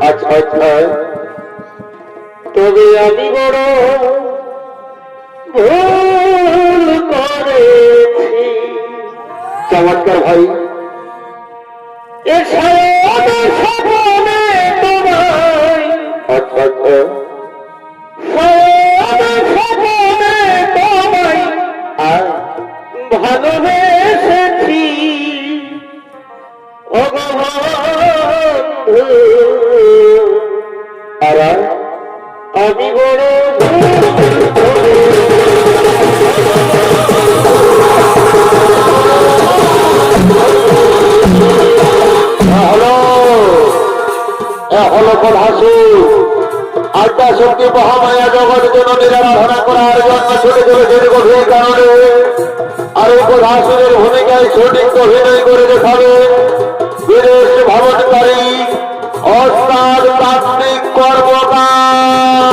আচ্ছা আচ্ছা। তবে আমি বড় চমৎকার ভাই। এ সায়নে আর আমি বড় ভুল করেছি। হলো এ হলো কোন হাসি আদ্যা শক্তি মহামায়া জগৎ জননীর আরাধনা করার জন্য ছুটে চলেছেন গভীর কারণে আর কোধাসুরের ভূমিকায় সঠিক অভিনয় করে দেখাবে বিদেশ ভ্রমণকারী অস্তার তাত্ত্বিক কর্মকার।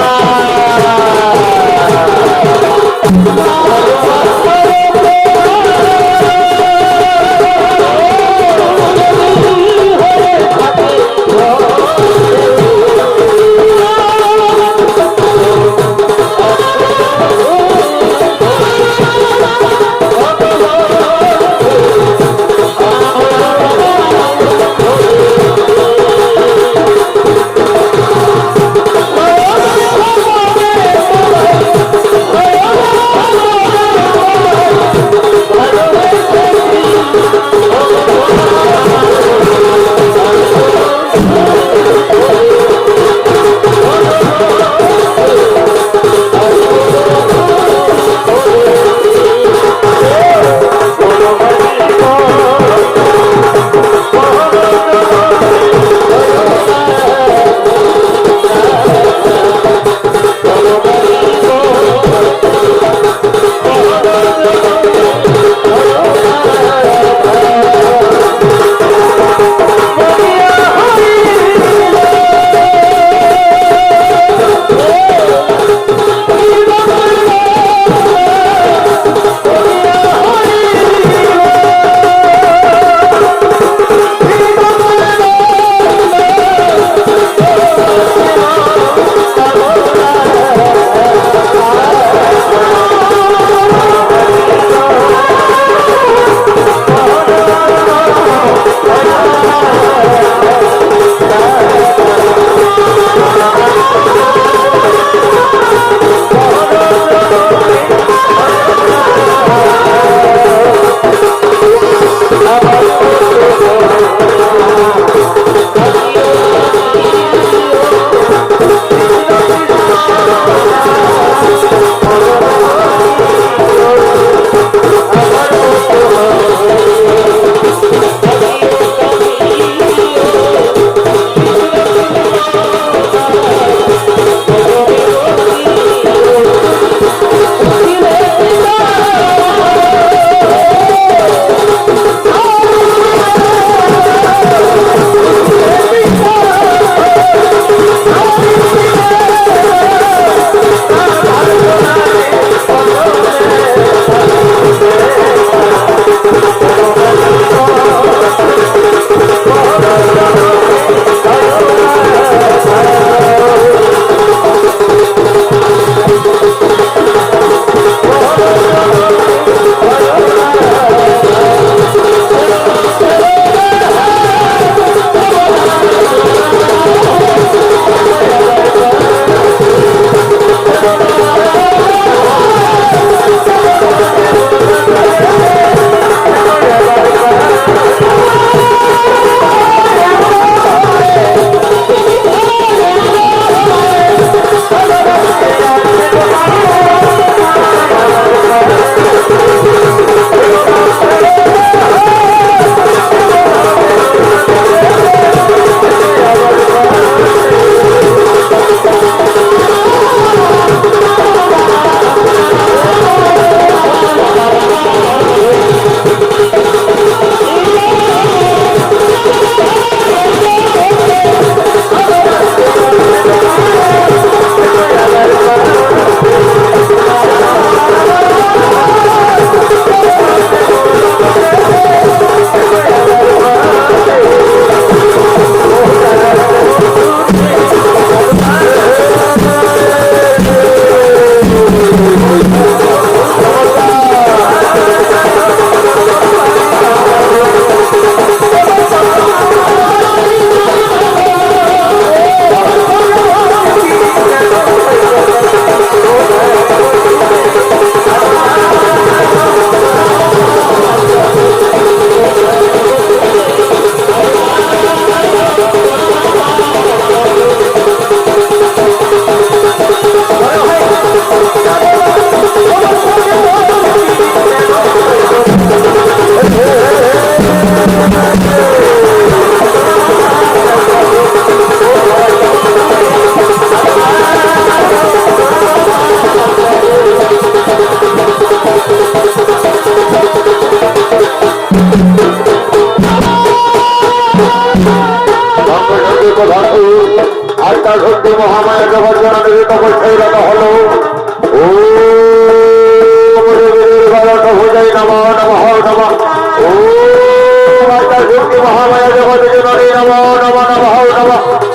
ভগবতী মহামায়া জগতকে নরে নম নম নম, হৌ নম।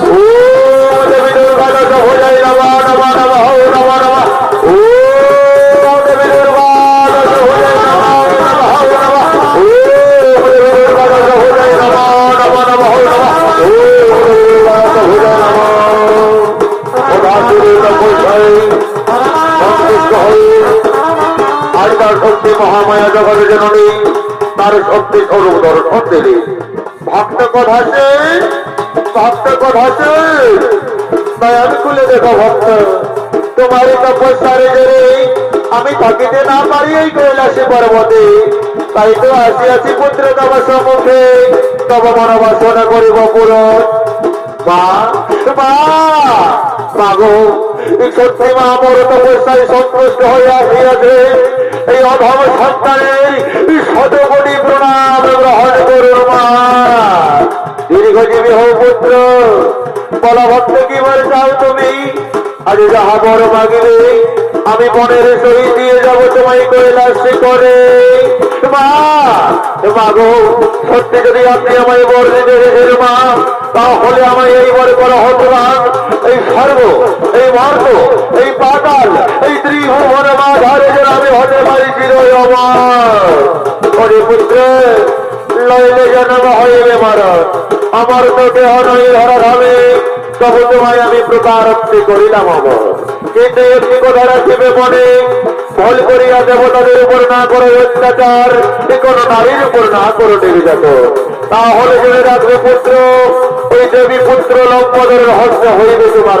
ও দেবী দুর্গা দত্ত ভোজাই নম নম নম, হৌ নম নম। ও দেবী দুর্গা দত্ত ভোজাই নম নম, হৌ নম। ও দেবী দুর্গা দত্ত ভোজাই নম নম হৌ নম। ও দেবী দুর্গা দত্ত ভোজাই নম। মহামায়া জগতের জননী। স্বরূপ দর্শন দিলে ভক্ত কথা ভক্ত কথা দয়াল খুলে দেখো ভক্ত। তোমার তপস্যার জেরে আমি থাকিতে না পারি এই কৈলাসে পর্বতে। তাই তো আসিয়াছি পুত্র তব সম্মুখে। তব মনোবাসনা করিব পুরন। মা মা সত্যি মা আমার তপস্যায় সন্তুষ্ট হয়ে আসিয়াছে। এই অধম সন্তানের শত কোটি প্রণাম গ্রহণ করুন মা। দীর্ঘজীবী হো পুত্র বলভক্ত কি বলে চাও তুমি। আজ যাহা বড় মাগিলে, আমি মনের সহিত দিয়ে যাব, তোমায় কৈলাসে করে। মা মা গো, সত্যি যদি আপনি আমায় বর দিতে মা তাহলে আমায় এই বর করা হতবান এই স্বর্গ, এই মর্গ, এই পাতাল, এই ত্রিভুবন মাঝারে যেন আমি হতে পারি চিরই আমার ওরে পুত্র, লইলে জন্ম হইবে আমার তো দেহ নই ধরা ধামে, তবু তোমায় আমি প্রকারক্তি করিলাম অমর। কিন্তু একটি কথা রাখিবে মনে, ভুল করিয়া দেবতাদের উপর না করো অত্যাচার কোনো নারীর উপর না করো নির্যাত তাহলে জেনে রাখবে পুত্র ওই দেবী পুত্র লম্পদের রহস্য হইবে তোমার।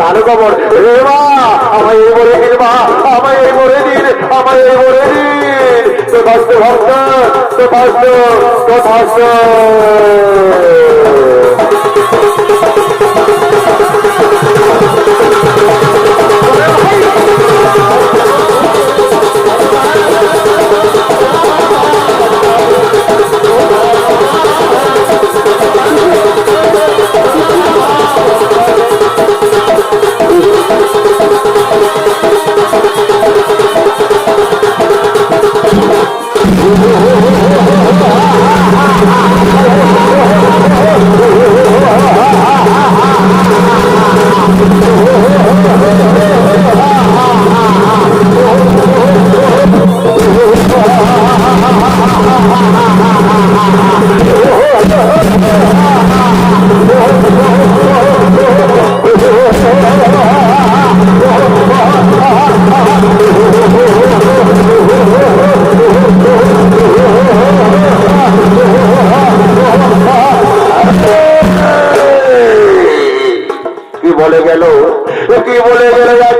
তার খবর রে মা, আমায় এই বলে দিন মা, আমায় এই বলে দিন, আমায় এই বলে দিন। তথাস্ত ভক্ত তথাস্ত তথাস্ত কি